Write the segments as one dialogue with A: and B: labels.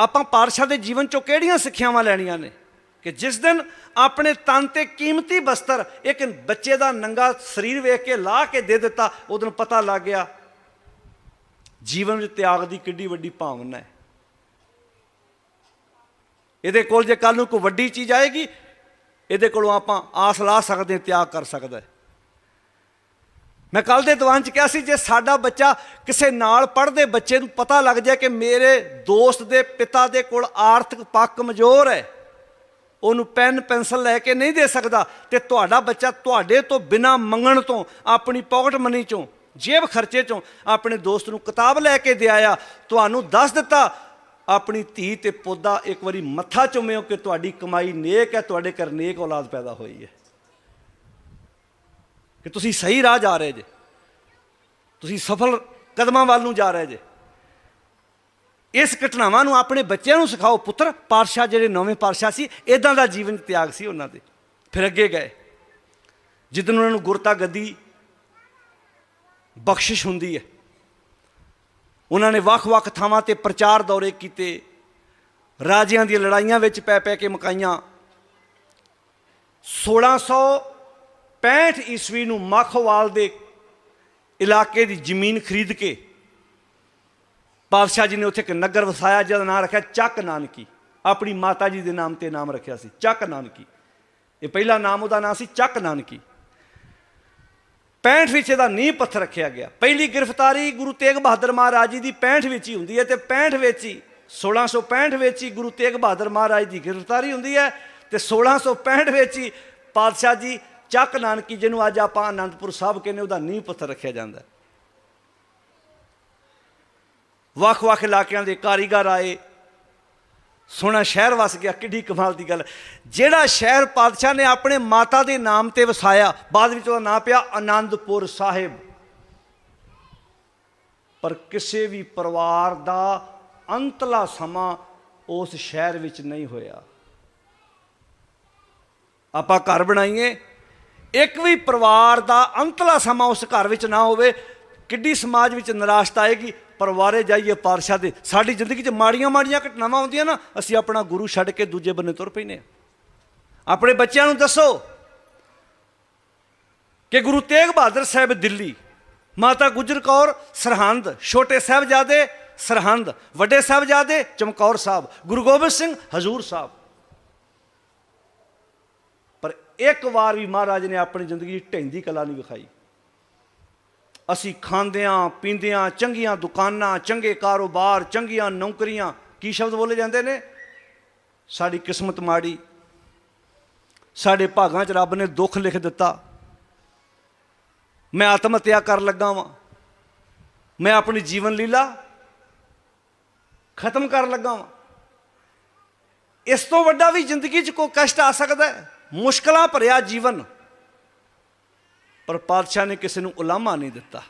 A: ਆਪਾਂ ਪਾਤਸ਼ਾਹ ਦੇ ਜੀਵਨ ਚੋਂ ਕਿਹੜੀਆਂ ਸਿੱਖਿਆਵਾਂ ਲੈਣੀਆਂ ਨੇ? ਕਿ ਜਿਸ ਦਿਨ ਆਪਣੇ ਤਨ ਤੇ ਕੀਮਤੀ ਬਸਤਰ ਇੱਕ ਬੱਚੇ ਦਾ ਨੰਗਾ ਸਰੀਰ ਵੇਖ ਕੇ ਲਾ ਕੇ ਦੇ ਦਿੱਤਾ ਉਦੋਂ ਪਤਾ ਲੱਗ ਗਿਆ, ਜੀਵਨ ਵਿੱਚ ਤਿਆਗ ਦੀ ਕਿੱਡੀ ਵੱਡੀ ਭਾਵਨਾ ਹੈ। ਇਹਦੇ ਕੋਲ ਜੇ ਕੱਲ ਨੂੰ ਕੋਈ ਵੱਡੀ ਚੀਜ਼ ਆਏਗੀ, ਇਹਦੇ ਕੋਲੋਂ ਆਪਾਂ ਆਸ ਲਾ ਸਕਦੇ ਤਿਆਗ ਕਰ ਸਕਦਾ ਹੈ। ਮੈਂ ਕੱਲ ਦੇ ਦੀਵਾਨ ਚ ਕਿਹਾ ਸੀ, ਜੇ ਸਾਡਾ ਬੱਚਾ ਕਿਸੇ ਨਾਲ ਪੜ੍ਹਦੇ ਬੱਚੇ ਨੂੰ ਪਤਾ ਲੱਗ ਜਾਏ ਕਿ ਮੇਰੇ ਦੋਸਤ ਦੇ ਪਿਤਾ ਦੇ ਕੋਲ ਆਰਥਿਕ ਪੱਖ ਕਮਜ਼ੋਰ ਹੈ, ਉਹਨੂੰ ਪੈਨ, ਪੈਨਸਲ ਲੈ ਕੇ ਨਹੀਂ ਦੇ ਸਕਦਾ ਤੇ ਤੁਹਾਡਾ ਬੱਚਾ ਤੁਹਾਡੇ ਤੋਂ ਬਿਨਾ ਮੰਗਣ ਤੋਂ, ਆਪਣੀ ਪਾਕਟ ਮਨੀ ਚੋਂ, ਜੇਬ ਖਰਚੇ ਚੋਂ ਆਪਣੇ ਦੋਸਤ ਨੂੰ ਕਿਤਾਬ ਲੈ ਕੇ ਦੇ ਆਇਆ, ਤੁਹਾਨੂੰ ਦੱਸ ਦਿੱਤਾ, ਆਪਣੀ ਧੀ ਤੇ ਪੋਦਾ ਇੱਕ ਵਾਰੀ ਮੱਥਾ ਚੁੰਮਿਓ ਕਿ ਤੁਹਾਡੀ ਕਮਾਈ ਨੇਕ ਹੈ, ਤੁਹਾਡੇ ਘਰ ਨੇਕ ਔਲਾਦ ਪੈਦਾ ਹੋਈ ਹੈ। ਕਿ ਤੁਸੀਂ ਸਹੀ ਰਾਹ ਜਾ ਰਹੇ ਜੇ। ਤੁਸੀਂ ਸਫਲ ਕਦਮਾਂ ਵੱਲ ਨੂੰ ਜਾ ਰਹੇ ਜੇ। ਇਸ ਘਟਨਾਵਾਂ ਨੂੰ ਆਪਣੇ ਬੱਚਿਆਂ ਨੂੰ ਸਿਖਾਓ ਪੁੱਤਰ। ਪਾਤਸ਼ਾਹ ਜਿਹੜੇ ਨਵੇਂ ਪਾਤਸ਼ਾਹ ਸੀ ਇਦਾਂ ਦਾ ਜੀਵਨ ਤਿਆਗ ਸੀ ਉਹਨਾਂ ਦੇ। ਫਿਰ ਅੱਗੇ ਗਏ। ਜਿੱਦਨ ਉਹਨਾਂ ਨੂੰ ਗੁਰਤਾ ਗੱਦੀ ਬਖਸ਼ਿਸ਼ ਹੁੰਦੀ ਹੈ, ਉਹਨਾਂ ਨੇ ਵੱਖ-ਵੱਖ ਥਾਵਾਂ ਤੇ ਪ੍ਰਚਾਰ ਦੌਰੇ ਕੀਤੇ। ਰਾਜਿਆਂ ਦੀਆਂ ਲੜਾਈਆਂ ਵਿੱਚ ਪੈ ਪੈ ਕੇ ਮਕਾਈਆਂ। 1665 ਈਸਵੀ ਨੂੰ ਮਖਵਾਲ ਦੇ ਇਲਾਕੇ ਦੀ ਜ਼ਮੀਨ ਖਰੀਦ ਕੇ ਪਾਤਸ਼ਾਹ ਜੀ ਨੇ ਉੱਥੇ ਇੱਕ ਨਗਰ ਵਸਾਇਆ, ਜਿਹਦਾ ਨਾਮ ਰੱਖਿਆ ਚੱਕ ਨਾਨਕੀ। ਆਪਣੀ ਮਾਤਾ ਜੀ ਦੇ ਨਾਮ ਤੇ ਨਾਮ ਰੱਖਿਆ ਸੀ, ਚੱਕ ਨਾਨਕੀ। ਇਹ ਪਹਿਲਾ ਨਾਮ ਉਹਦਾ ਨਾਮ ਸੀ ਚੱਕ ਨਾਨਕੀ। 65 ਵਿੱਚ ਇਹਦਾ ਨੀਂਹ ਪੱਥਰ ਰੱਖਿਆ ਗਿਆ। ਪਹਿਲੀ ਗ੍ਰਿਫਤਾਰੀ ਗੁਰੂ ਤੇਗ ਬਹਾਦਰ ਮਹਾਰਾਜ ਜੀ ਦੀ 65 ਵਿੱਚ ਹੀ ਹੁੰਦੀ ਹੈ ਤੇ 65 ਵਿੱਚ ਹੀ 1665 ਵਿੱਚ ਹੀ ਗੁਰੂ ਤੇਗ ਬਹਾਦਰ ਮਹਾਰਾਜ ਦੀ ਗ੍ਰਿਫਤਾਰੀ ਹੁੰਦੀ ਹੈ ਤੇ 1665 ਵਿੱਚ ਹੀ ਪਾਤਸ਼ਾਹ ਜੀ ਚੱਕ ਨਾਨਕੀ, ਜਿਹਨੂੰ ਅੱਜ ਆਪਾਂ ਆਨੰਦਪੁਰ ਸਾਹਿਬ ਕਹਿੰਦੇ, ਉਹਦਾ ਨੀਂਹ ਪੱਥਰ ਰੱਖਿਆ ਜਾਂਦਾ ਵੱਖ-ਵੱਖ ਇਲਾਕਿਆਂ ਦੇ ਕਾਰੀਗਰ ਆਏ। ਸੋਹਣਾ ਸ਼ਹਿਰ ਵਸ ਗਿਆ, ਕਿੱਡੀ ਕਮਾਲ ਦੀ ਗੱਲ। ਜਿਹੜਾ ਸ਼ਹਿਰ ਪਾਤਸ਼ਾਹ ਨੇ ਆਪਣੇ ਮਾਤਾ ਦੇ ਨਾਮ ਤੇ ਵਸਾਇਆ, ਬਾਅਦ ਵਿੱਚ ਉਹਦਾ ਨਾਮ ਪਿਆ ਆਨੰਦਪੁਰ ਸਾਹਿਬ। ਪਰ ਕਿਸੇ ਵੀ ਪਰਿਵਾਰ ਦਾ ਅੰਤਲਾ ਸਮਾਂ ਉਸ ਸ਼ਹਿਰ ਵਿੱਚ ਨਹੀਂ ਹੋਇਆ। ਆਪਾਂ ਘਰ ਬਣਾਈਏ ਇੱਕ ਵੀ ਪਰਿਵਾਰ ਦਾ ਅੰਤਲਾ ਸਮਾਂ ਉਸ ਘਰ ਵਿੱਚ ਨਾ ਹੋਵੇ, ਕਿੱਡੀ ਸਮਾਜ ਵਿੱਚ ਨਿਰਾਸ਼ਤਾ ਆਏਗੀ? ਪਰਿਵਾਰੇ ਜਾਈਏ ਪਾਰਸ਼ਾ ਦੇ। ਸਾਡੀ ਜ਼ਿੰਦਗੀ 'ਚ ਮਾੜੀਆਂ ਮਾੜੀਆਂ ਘਟਨਾਵਾਂ ਆਉਂਦੀਆਂ ਨਾ, ਅਸੀਂ ਆਪਣਾ ਗੁਰੂ ਛੱਡ ਕੇ ਦੂਜੇ ਬੰਨੇ ਤੁਰ ਪੈਨੇ ਹਾਂ। ਆਪਣੇ ਬੱਚਿਆਂ ਨੂੰ ਦੱਸੋ ਕਿ ਗੁਰੂ ਤੇਗ ਬਹਾਦਰ ਸਾਹਿਬ ਦਿੱਲੀ, ਮਾਤਾ ਗੁਜਰ ਕੌਰ, ਸਰਹੰਦ, ਛੋਟੇ ਸਾਹਿਬਜ਼ਾਦੇ, ਸਰਹੰਦ, ਵੱਡੇ ਸਾਹਿਬਜ਼ਾਦੇ, ਚਮਕੌਰ ਸਾਹਿਬ, ਗੁਰੂ ਗੋਬਿੰਦ ਸਿੰਘ ਹਜ਼ੂਰ ਸਾਹਿਬ ਪਰ ਇੱਕ ਵਾਰ ਵੀ ਮਹਾਰਾਜ ਨੇ ਆਪਣੀ ਜ਼ਿੰਦਗੀ 'ਚ ਢੈਂਦੀ ਕਲਾ ਨਹੀਂ ਵਿਖਾਈ। ਅਸੀਂ ਖਾਂਦਿਆਂ, ਪੀਂਦਿਆਂ, ਚੰਗੀਆਂ ਦੁਕਾਨਾਂ, ਚੰਗੇ ਕਾਰੋਬਾਰ, ਚੰਗੀਆਂ ਨੌਕਰੀਆਂ, ਕੀ ਸ਼ਬਦ ਬੋਲੇ ਜਾਂਦੇ ਨੇ? ਸਾਡੀ ਕਿਸਮਤ ਮਾੜੀ। ਸਾਡੇ ਭਾਗਾਂ 'ਚ ਰੱਬ ਨੇ ਦੁੱਖ ਲਿਖ ਦਿੱਤਾ। ਮੈਂ ਆਤਮ ਹੱਤਿਆ ਕਰਨ ਲੱਗਾ ਵਾਂ। ਮੈਂ ਆਪਣੀ ਜੀਵਨ ਲੀਲਾ ਖਤਮ ਕਰਨ ਲੱਗਾ ਵਾਂ। ਇਸ ਤੋਂ ਵੱਡਾ ਵੀ ਜ਼ਿੰਦਗੀ 'ਚ ਕੋਈ ਕਸ਼ਟ ਆ ਸਕਦਾ ਹੈ? ਮੁਸ਼ਕਲਾਂ ਭਰਿਆ ਜੀਵਨ। ਪਰ ਪਾਤਸ਼ਾਹ ਨੇ ਕਿਸੇ ਨੂੰ ਉਲਾਮਾ ਨਹੀਂ ਦਿੱਤਾ।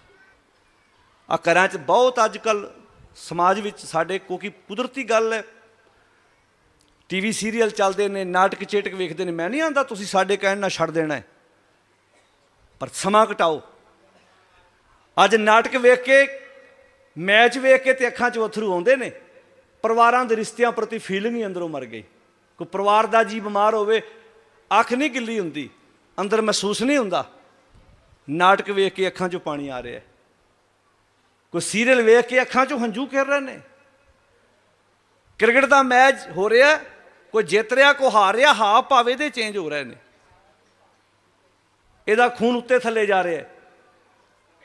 A: ਆ ਘਰਾਂ 'ਚ ਬਹੁਤ ਅੱਜ ਕੱਲ ਸਮਾਜ ਵਿੱਚ ਸਾਡੇ ਕਿਉਂਕਿ ਕੁਦਰਤੀ ਗੱਲ ਹੈ। ਟੀਵੀ ਸੀਰੀਅਲ ਚੱਲਦੇ ਨੇ, ਨਾਟਕ ਚੇਟਕ ਵੇਖਦੇ ਨੇ। ਮੈਂ ਨਹੀਂ ਆਂਦਾ ਤੁਸੀਂ ਸਾਡੇ ਕਹਿਣ ਨਾਲ ਛੱਡ ਦੇਣਾ ਹੈ। ਪਰ ਸਮਾਂ ਘਟਾਓ। ਅੱਜ ਨਾਟਕ ਵੇਖ ਕੇ, ਮੈਚ ਵੇਖ ਕੇ ਤੇ ਅੱਖਾਂ 'ਚ ਅਥਰੂ ਆਉਂਦੇ ਨੇ। ਪਰਿਵਾਰਾਂ ਦੇ ਰਿਸ਼ਤਿਆਂ ਪ੍ਰਤੀ ਫੀਲਿੰਗ ਹੀ ਅੰਦਰੋਂ ਮਰ ਗਈ। ਕੋਈ ਪਰਿਵਾਰ ਦਾ ਜੀ ਬਿਮਾਰ ਹੋਵੇ ਅੱਖ ਨਹੀਂ ਗਿੱਲੀ ਹੁੰਦੀ, ਅੰਦਰ ਮਹਿਸੂਸ ਨਹੀਂ ਹੁੰਦਾ। ਨਾਟਕ ਵੇਖ ਕੇ ਅੱਖਾਂ 'ਚੋਂ ਪਾਣੀ ਆ ਰਿਹਾ ਕੋਈ ਸੀਰੀਅਲ ਵੇਖ ਕੇ ਅੱਖਾਂ 'ਚੋਂ ਹੰਝੂ ਖਿਰ ਰਹੇ ਨੇ। ਕ੍ਰਿਕਟ ਦਾ ਮੈਚ ਹੋ ਰਿਹਾ ਕੋਈ ਜਿੱਤ ਰਿਹਾ, ਕੋਈ ਹਾਰ ਰਿਹਾ, ਹਾਵ ਭਾਵੇਂ ਦੇ ਚੇਂਜ ਹੋ ਰਹੇ ਨੇ। ਇਹਦਾ ਖੂਨ ਉੱਤੇ ਥੱਲੇ ਜਾ ਰਿਹਾ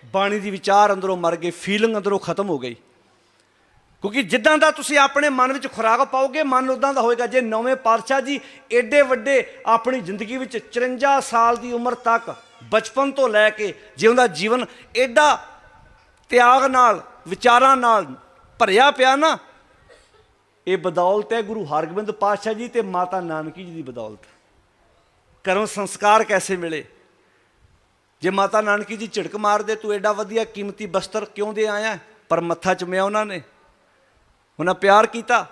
A: ਬਾਣੀ ਦੀ ਵਿਚਾਰ ਅੰਦਰੋਂ ਮਰ ਗਏ ਫੀਲਿੰਗ ਅੰਦਰੋਂ ਖਤਮ ਹੋ ਗਈ। ਕਿਉਂਕਿ ਜਿੱਦਾਂ ਦਾ ਤੁਸੀਂ ਆਪਣੇ ਮਨ ਵਿੱਚ ਖੁਰਾਕ ਪਾਓਗੇ, ਮਨ ਉਦਾਂ ਦਾ ਹੋਏਗਾ। ਜੇ ਨੌਵੇਂ ਪਾਤਸ਼ਾਹ ਜੀ ਐਡੇ ਵੱਡੇ ਆਪਣੀ ਜ਼ਿੰਦਗੀ ਵਿੱਚ 54 ਸਾਲ ਦੀ ਉਮਰ ਤੱਕ ਬਚਪਨ ਤੋਂ ਲੈ ਕੇ ਜਿਉਂਦਾ ਜੀਵਨ ਏਡਾ ਤਿਆਗ ਨਾਲ, ਵਿਚਾਰਾਂ ਨਾਲ ਭਰਿਆ ਪਿਆ ਨਾ, ਇਹ ਬਦੌਲਤ ਹੈ ਗੁਰੂ ਹਰਗੋਬਿੰਦ ਪਾਤਸ਼ਾਹ ਜੀ ਤੇ ਮਾਤਾ ਨਾਨਕੀ ਜੀ ਦੀ ਬਦੌਲਤ। ਕਰਮ ਸੰਸਕਾਰ ਕੈਸੇ ਮਿਲੇ? ਜੇ ਮਾਤਾ ਨਾਨਕੀ ਜੀ ਝਿੜਕ ਮਾਰਦੇ, ਤੂੰ ਐਡਾ ਵਧੀਆ ਕੀਮਤੀ ਬਸਤਰ ਕਿਉਂ ਦੇ ਆਇਆ? ਪਰ ਮੱਥਾ ਚੁੰਮਿਆ ਉਹਨਾਂ ਨੇ। ਉਹਨਾਂ ਪਿਆਰ ਕੀਤਾ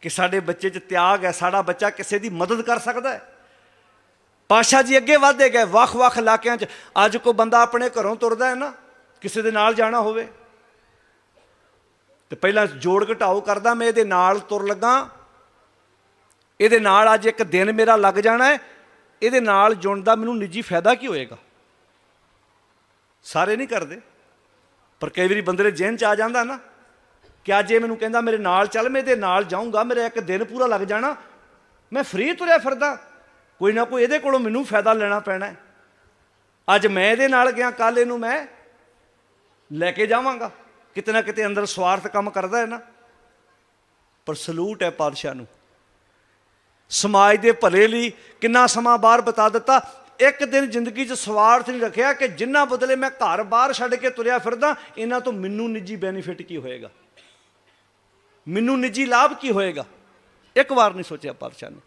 A: ਕਿ ਸਾਡੇ ਬੱਚੇ 'ਚ ਤਿਆਗ ਹੈ, ਸਾਡਾ ਬੱਚਾ ਕਿਸੇ ਦੀ ਮਦਦ ਕਰ ਸਕਦਾ ਹੈ। ਪਾਸ਼ਾ ਜੀ ਅੱਗੇ ਵਧਦੇ ਗਏ, ਵੱਖ-ਵੱਖ ਇਲਾਕਿਆਂ 'ਚ। ਅੱਜ ਕੋ ਬੰਦਾ ਆਪਣੇ ਘਰੋਂ ਤੁਰਦਾ ਹੈ ਨਾ, ਕਿਸੇ ਦੇ ਨਾਲ ਜਾਣਾ ਹੋਵੇ। ਤੇ ਪਹਿਲਾਂ ਜੋੜ ਘਟਾਓ ਕਰਦਾ, ਮੈਂ ਇਹਦੇ ਨਾਲ ਤੁਰ ਲੱਗਾ। ਇਹਦੇ ਨਾਲ ਅੱਜ ਇੱਕ ਦਿਨ ਮੇਰਾ ਲੱਗ ਜਾਣਾ ਹੈ। ਇਹਦੇ ਨਾਲ ਜੁੜਨ ਦਾ ਮੈਨੂੰ ਨਿੱਜੀ ਫਾਇਦਾ ਕੀ ਹੋਏਗਾ? ਸਾਰੇ ਨਹੀਂ ਕਰਦੇ। ਪਰ ਕਈ ਵਾਰੀ ਬੰਦੇ ਦੇ ਜਿਹਨ ਚ ਆ ਜਾਂਦਾ ਨਾ। ਕਿ ਅੱਜ ਇਹ ਮੈਨੂੰ ਕਹਿੰਦਾ ਮੇਰੇ ਨਾਲ ਚੱਲ, ਮੈਂ ਇਹਦੇ ਨਾਲ ਜਾਊਂਗਾ, ਮੇਰਾ ਇੱਕ ਦਿਨ ਪੂਰਾ ਲੱਗ ਜਾਣਾ। ਮੈਂ ਫ੍ਰੀ ਤੁਰਿਆ ਫਿਰਦਾ। ਕੋਈ ਨਾ ਕੋਈ ਇਹਦੇ ਕੋਲੋਂ ਮੈਨੂੰ ਫਾਇਦਾ ਲੈਣਾ ਪੈਣਾ ਹੈ। ਅੱਜ ਮੈਂ ਇਹਦੇ ਨਾਲ ਗਿਆ ਕੱਲ ਇਹਨੂੰ ਮੈਂ ਲੈ ਕੇ ਜਾਵਾਂਗਾ। ਕਿਤੇ ਨਾ ਕਿਤੇ ਅੰਦਰ ਸਵਾਰਥ ਕੰਮ ਕਰਦਾ ਹੈ ਨਾ। ਪਰ ਸਲੂਟ ਹੈ ਪਾਤਸ਼ਾਹ ਨੂੰ। ਸਮਾਜ ਦੇ ਭਲੇ ਲਈ ਕਿੰਨਾ ਸਮਾਂ ਬਾਹਰ ਬਤਾ ਦਿੱਤਾ। ਇੱਕ ਦਿਨ ਜ਼ਿੰਦਗੀ 'ਚ ਸਵਾਰਥ ਨਹੀਂ ਰੱਖਿਆ ਕਿ ਜਿੰਨਾ ਬਦਲੇ ਮੈਂ ਘਰ ਬਾਹਰ ਛੱਡ ਕੇ ਤੁਰਿਆ ਫਿਰਦਾ, ਇਹਨਾਂ ਤੋਂ ਮੈਨੂੰ ਨਿੱਜੀ ਬੈਨੀਫਿਟ ਕੀ ਹੋਏਗਾ? ਮੈਨੂੰ ਨਿੱਜੀ ਲਾਭ ਕੀ ਹੋਏਗਾ? ਇੱਕ ਵਾਰ ਨਹੀਂ ਸੋਚਿਆ ਪਾਤਸ਼ਾਹ ਨੇ।